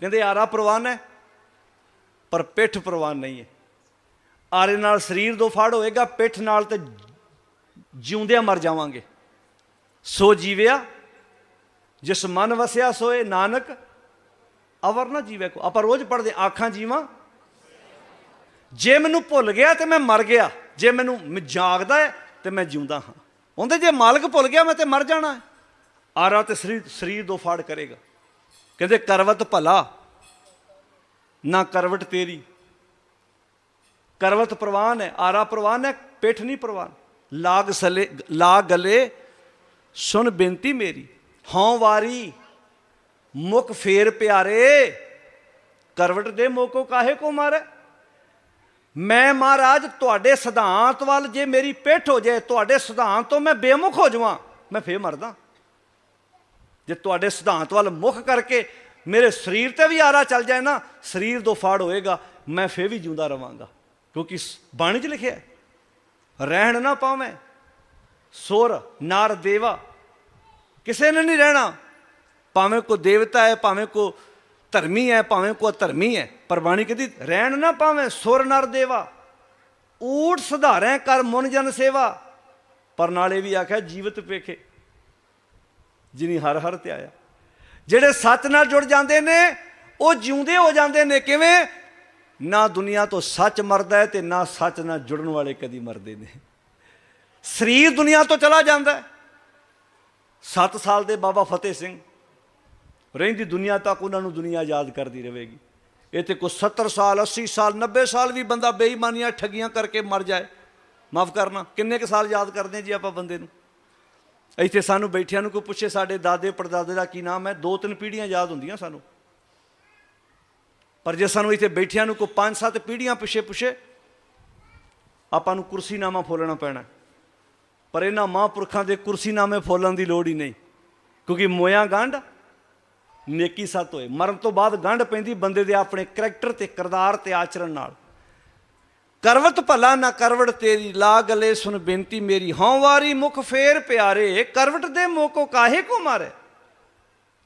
A: ਕਹਿੰਦੇ ਆਰਾ ਪ੍ਰਵਾਨ ਹੈ, ਪਰ ਪਿੱਠ ਪ੍ਰਵਾਨ ਨਹੀਂ ਹੈ। ਆਰੇ ਨਾਲ ਸਰੀਰ ਦੋ ਫਾੜ ਹੋਏਗਾ, ਪਿੱਠ ਨਾਲ ਤੇ ਜਿਉਂਦਿਆਂ ਮਰ ਜਾਵਾਂਗੇ। ਸੋ ਜੀਵਿਆ, ਜਿਸ ਮਨ ਵਸਿਆ ਸੋਏ ਨਾਨਕ, ਅਵਰ ਨਾ ਜੀਵੇ ਕੋ। ਆਪਾਂ ਰੋਜ਼ ਪੜਦੇ ਆਖਾਂ ਜੀਵਾਂ ਜੇ ਮੈਨੂੰ ਭੁੱਲ ਗਿਆ ਤੇ ਮੈਂ ਮਰ ਗਿਆ। ਜੇ ਮੈਨੂੰ ਜਾਗਦਾ ਹੈ ਤੇ ਮੈਂ ਜਿਉਂਦਾ ਹਾਂ। ਉਹਦੇ ਜੇ ਮਾਲਕ ਭੁੱਲ ਗਿਆ, ਮੈਂ ਤੇ ਮਰ ਜਾਣਾ ਆਰਾ ਤੇ ਸਰੀਰ ਸਰੀਰ ਦੋ ਫਾੜ ਕਰੇਗਾ। ਕਹਿੰਦੇ, ਕਰਵਤ ਭਲਾ, ਨਾ ਕਰਵਟ ਤੇਰੀ। ਕਰਵਤ ਪ੍ਰਵਾਨ ਹੈ, ਆਰਾ ਪ੍ਰਵਾਨ ਹੈ, ਪਿੱਠ ਨਹੀਂ ਪ੍ਰਵਾਨ। ਲਾਗ ਸਲੇ, ਲਾ ਗਲੇ, ਸੁਣ ਬੇਨਤੀ ਮੇਰੀ। ਹਉ ਵਾਰੀ, ਮੁਖ ਫੇਰ ਪਿਆਰੇ, ਕਰਵਟ ਦੇ ਮੋਕੋ ਕਾਹੇ ਕੋ ਮਾਰੇ? ਮੈਂ ਮਹਾਰਾਜ, ਤੁਹਾਡੇ ਸਿਧਾਂਤ ਵੱਲ ਜੇ ਮੇਰੀ ਪਿੱਠ ਹੋ ਜਾਏ, ਤੁਹਾਡੇ ਸਿਧਾਂਤ ਤੋਂ ਮੈਂ ਬੇਮੁਖ ਹੋ ਜਾਵਾਂ, ਮੈਂ ਫੇਰ ਮਰਦਾ। ਜੇ ਤੁਹਾਡੇ ਸਿਧਾਂਤ ਵੱਲ ਮੁਖ ਕਰਕੇ ਮੇਰੇ ਸਰੀਰ ਤੇ ਵੀ ਆਰਾ ਚੱਲ ਜਾਏ ਨਾ, ਸਰੀਰ ਦੋ ਫਾੜ ਹੋਏਗਾ, ਮੈਂ ਫੇਰ ਵੀ ਜਿਉਂਦਾ ਰਵਾਂਗਾ। ਕਿਉਂਕਿ ਬਾਣੀ 'ਚ ਲਿਖਿਆ ਰਹਿਣ ਨਾ ਪਾਵੇਂ, ਸੁਰ, ਨਾਰ, ਦੇਵਾ, ਕਿਸੇ ਨੇ ਨਹੀਂ ਰਹਿਣਾ। ਭਾਵੇਂ ਕੋ ਦੇਵਤਾ ਹੈ, ਭਾਵੇਂ ਕੋ ਧਰਮੀ ਹੈ ਭਾਵੇਂ ਕੋ ਧਰਮੀ ਹੈ ਪਰ ਬਾਣੀ ਕਹਿੰਦੀ, ਰਹਿਣ ਨਾ ਪਾਵੇਂ ਸੁਰ ਨਰ ਦੇਵਾ। ਊਟ ਸੁਧਾਰੈ ਕਰ ਮਨ ਜਨ ਸੇਵਾ। ਪਰ ਨਾਲੇ ਵੀ ਆਖਿਆ, ਜੀਵਤ ਪੇਖੇ ਜਿਨੀ ਹਰ ਹਰ ਤੇ ਆਇਆ। ਜਿਹੜੇ ਸੱਚ ਨਾਲ ਜੁੜ ਜਾਂਦੇ ਨੇ, ਉਹ ਜਿਉਂਦੇ ਹੋ ਜਾਂਦੇ ਨੇ ਕਿਵੇਂ? ਨਾ ਦੁਨੀਆ ਤੋਂ ਸੱਚ ਮਰਦਾ ਹੈ ਤੇ ਨਾ ਸੱਚ ਨਾਲ ਜੁੜਨ ਵਾਲੇ ਕਦੀ ਮਰਦੇ ਨੇ। ਸਰੀਰ ਦੁਨੀਆ ਤੋਂ ਚਲਾ ਜਾਂਦਾ ਹੈ। 7 ਸਾਲ ਦੇ ਬਾਬਾ ਫਤਿਹ ਸਿੰਘ ਰਹਿੰਦੀ ਦੁਨੀਆ ਤੱਕ ਉਹਨਾਂ ਨੂੰ ਦੁਨੀਆ ਯਾਦ ਕਰਦੀ ਰਹੇਗੀ। ਇਹ ਤੇ ਕੋਈ 70 ਸਾਲ 80 ਸਾਲ 90 ਸਾਲ ਵੀ ਬੰਦਾ ਬੇਈਮਾਨੀਆਂ ਠੱਗੀਆਂ ਕਰਕੇ ਮਰ ਜਾਏ। ਮਾਫ ਕਰਨਾ, ਕਿੰਨੇ ਕੁ ਸਾਲ ਯਾਦ ਕਰਦੇ ਜੀ ਆਪਾਂ ਬੰਦੇ ਨੂੰ? ਇੱਥੇ ਸਾਨੂੰ ਬੈਠਿਆਂ ਨੂੰ ਕੋਈ ਪੁੱਛੇ, ਸਾਡੇ ਦਾਦੇ ਪੜਦਾਦੇ ਦਾ ਕੀ ਨਾਮ ਹੈ? ਦੋ ਤਿੰਨ ਪੀੜ੍ਹੀਆਂ ਯਾਦ ਹੁੰਦੀਆਂ ਸਾਨੂੰ। ਪਰ ਜੇ ਸਾਨੂੰ ਇੱਥੇ ਬੈਠਿਆਂ ਨੂੰ ਕੋਈ ਪੰਜ ਸੱਤ ਪੀੜ੍ਹੀਆਂ ਪਿੱਛੇ, ਪੁੱਛੇ, ਆਪਾਂ ਨੂੰ ਕੁਰਸੀਨਾਮਾ ਫੋਲਣਾ ਪੈਣਾ ਪਰ ਇਹਨਾਂ ਮਹਾਂਪੁਰਖਾਂ ਦੇ ਕੁਰਸੀਨਾਮੇ ਫੋਲਣ ਦੀ ਲੋੜ ਹੀ ਨਹੀਂ, ਕਿਉਂਕਿ ਮੋਇਆ ਗੰਢ ਨੇਕੀ ਸੱਤ ਹੋਏ। ਮਰਨ ਤੋਂ ਬਾਅਦ ਗੰਢ ਪੈਂਦੀ ਬੰਦੇ ਦੇ ਆਪਣੇ ਕਰੈਕਟਰ ਤੇ ਕਿਰਦਾਰ ਤੇ ਆਚਰਣ ਨਾਲ। ਕਰਵਤ ਭਲਾ ਨਾ ਕਰਵਟ ਤੇਰੀ, ਲਾ ਗਲੇ ਸੁਨ ਬੇਨਤੀ ਮੇਰੀ। ਹਉ ਵਾਰੀ ਮੁਖ ਫੇਰ ਪਿਆਰੇ, ਕਰਵਟ ਦੇ ਮੋਕੋ ਕਾਹੇ ਕੋ ਮਾਰੇ?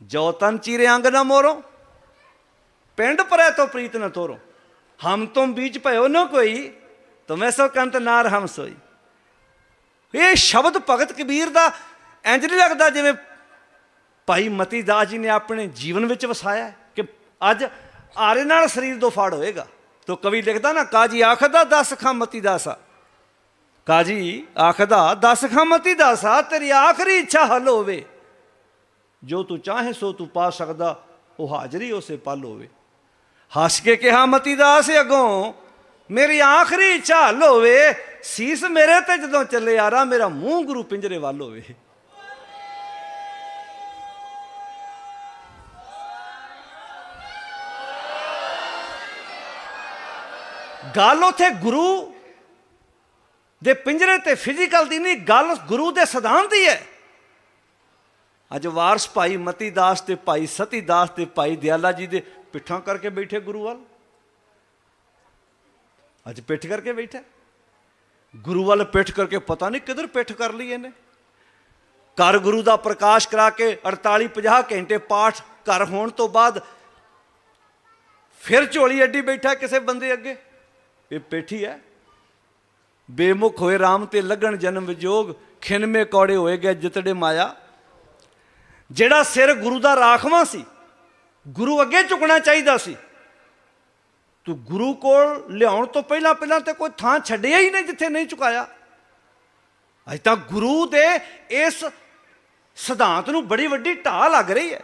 A: ਜੋ ਤਨ ਚੀਰੇ ਅੰਗ ਨਾ ਮੋਰੋ, ਪਿੰਡ ਪਰੈ ਤੋ ਪ੍ਰੀਤ ਨ ਤੋਰੋ। ਹਮ ਤੁਮ ਬੀਚ ਭਇਓ ਨਾ ਕੋਈ, ਤੁਮੈ ਸੋ ਕੰਤ ਨਾਰ ਹਮ ਸੋਈ। ਇਹ ਸ਼ਬਦ ਭਗਤ ਕਬੀਰ ਦਾ ਇੰਜ ਨਹੀਂ ਲੱਗਦਾ ਜਿਵੇਂ ਭਾਈ ਮਤੀ ਦਾਸ ਜੀ ਨੇ ਆਪਣੇ ਜੀਵਨ ਵਿੱਚ ਵਸਾਇਆ ਕਿ ਅੱਜ ਆਰੇ ਨਾਲ ਸਰੀਰ ਦੋ ਫਾੜ ਹੋਏਗਾ। ਤੋ ਕਵੀ ਲਿਖਦਾ ਨਾ, ਕਾਜੀ ਆਖਦਾ ਦਸ ਖਾਂ ਮਤੀ ਦਾਸਾ ਕਾਜੀ ਆਖਦਾ ਦਸ ਖਾਂ ਮਤੀ ਦਾਸਾ ਤੇਰੀ ਆਖਰੀ ਇੱਛਾ ਹੱਲ ਹੋਵੇ। ਜੋ ਤੂੰ ਚਾਹੇ ਸੋ ਤੂੰ ਪਾ ਸਕਦਾ, ਉਹ ਹਾਜ਼ਰੀ ਉਸੇ ਪਲ ਹੋਵੇ। ਹੱਸ ਕੇ ਕਿਹਾ, ਮਤੀ ਦਾਸ ਅਗੋਂ, ਮੇਰੀ ਆਖਰੀ ਇੱਛਾ ਹੱਲ ਹੋਵੇ। ਸੀਸ ਮੇਰੇ ਤੇ ਜਦੋਂ ਚੱਲੇ ਯਾਰਾ ਮੇਰਾ ਮੂੰਹ ਗੁਰੂ ਪਿੰਜਰੇ ਵੱਲ ਹੋਵੇ। ਗੱਲ ਉਥੇ ਗੁਰੂ ਦੇ ਪਿੰਜਰੇ ਤੇ ਫਿਜ਼ੀਕਲ ਦੀ ਨਹੀਂ, ਗੱਲ ਗੁਰੂ ਦੇ ਸਿਧਾਂਤ ਦੀ ਹੈ। ਅੱਜ ਵਾਰਸ ਭਾਈ ਮਤੀ ਦਾਸ ਤੇ ਭਾਈ ਸਤੀ ਦਾਸ ਤੇ ਭਾਈ ਦਿਆਲਾ ਜੀ ਦੇ ਪਿੱਠਾਂ ਕਰਕੇ ਬੈਠੇ ਗੁਰੂ ਵੱਲ। ਅੱਜ ਪਿੱਠ ਕਰਕੇ ਬੈਠਾ। ਗੁਰੂ ਵੱਲ ਪਿੱਠ ਕਰਕੇ ਪਤਾ ਨਹੀਂ ਕਿਧਰ ਪਿੱਠ ਕਰ ਲਈ ਇਹਨੇ। ਘਰ ਗੁਰੂ ਦਾ ਪ੍ਰਕਾਸ਼ ਕਰਾ ਕੇ 48 50 ਘੰਟੇ ਪਾਠ ਘਰ ਹੋਣ ਤੋਂ ਬਾਅਦ ਫਿਰ ਝੋਲੀ ਅੱਡੀ ਬੈਠਾ ਕਿਸੇ ਬੰਦੇ ਅੱਗੇ। ਇਹ ਪੇਠੀ ਹੈ। ਬੇਮੁਖ ਹੋਏ RAM ਤੇ ਲੱਗਣ ਜਨਮ ਵਿਜੋਗ ਖਿੰਮੇ ਕੌੜੇ ਹੋਏ ਗਏ ਜਿਤੜੇ ਮਾਇਆ। ਜਿਹੜਾ ਸਿਰ ਗੁਰੂ ਦਾ ਰਾਖਵਾਂ ਸੀ, ਗੁਰੂ ਅੱਗੇ ਝੁਕਣਾ ਚਾਹੀਦਾ ਸੀ। ਤੂੰ ਗੁਰੂ ਕੋਲ ਲਿਆਉਣ ਤੋਂ ਪਹਿਲਾਂ ਪਹਿਲਾਂ ਤੇ ਕੋਈ ਥਾਂ ਛੱਡਿਆ ਹੀ ਨਹੀਂ ਜਿੱਥੇ ਨਹੀਂ ਝੁਕਾਇਆ। ਅਜ ਤਾਂ ਗੁਰੂ ਦੇ ਇਸ ਸਿਧਾਂਤ ਨੂੰ ਬੜੀ ਵੱਡੀ ਢਾਹ ਲੱਗ ਰਹੀ ਹੈ।